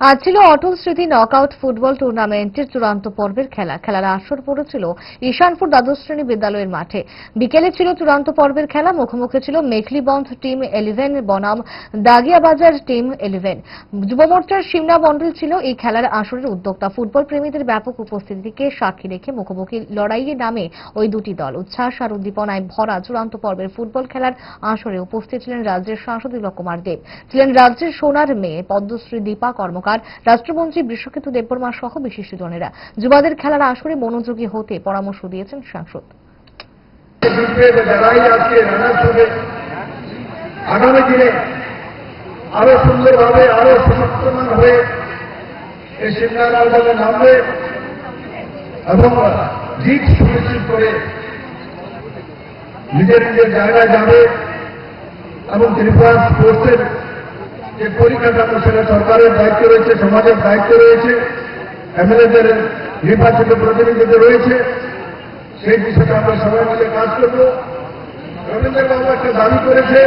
আজ ছিল অটল স্মৃতি নকআউট ফুটবল টুর্নামেন্টের চূড়ান্ত পর্বের খেলা। খেলার আসর পড়েছিল ঈশানপুর দ্বাদশ শ্রেণি বিদ্যালয়ের মাঠে। বিকেলে ছিল চূড়ান্ত পর্বের খেলা, মুখোমুখি ছিল মেখলিবন্ধ টিম ইলেভেন বনাম দাগিয়াবাজার টিম ইলেভেন যুব মোর্চার সিমনা মণ্ডল ছিল এই খেলার আসরের উদ্যোক্তা। ফুটবল প্রেমীদের ব্যাপক উপস্থিতিকে সাক্ষী রেখে মুখোমুখি লড়াইয়ে নামে ওই দুটি দল। উচ্ছ্বাস আর উদ্দীপনায় ভরা চূড়ান্ত পর্বের ফুটবল খেলার আসরে উপস্থিত ছিলেন রাজ্যের সাংসদ কুমার দেব। ছিলেন রাজ্যের সোনার মেয়ে, পদ্মশ্রী দীপা কর্মকার রাষ্ট্রমন্ত্রী বিশ্বক্ষেত্র দেববর্মা সহ বিশিষ্টজনেরা যুবাদের খেলার আসরে মনোযোগী হতে পরামর্শ দিয়েছেন সাংসদ। আগামী দিনে আরও সুন্দরভাবে, আরও সমর্থমান হয়ে এই সিমলা ময়দানে নামবে এবং জিত সুনিশ্চিত করে নিজের নিজের জায়গায় যাবে এবং ত্রিপুরা স্পোর্টসের যে পরিকাঠামো সেটা সরকারের দায়িত্ব রয়েছে, সমাজের দায়িত্ব রয়েছে, এমএলএদের নির্বাচিত প্রতিনিধিদের রয়েছে। সেই বিষয়টা আমরা সবাই মিলে কাজ করব। রবীন্দ্রবাবু একটা দাবি করেছে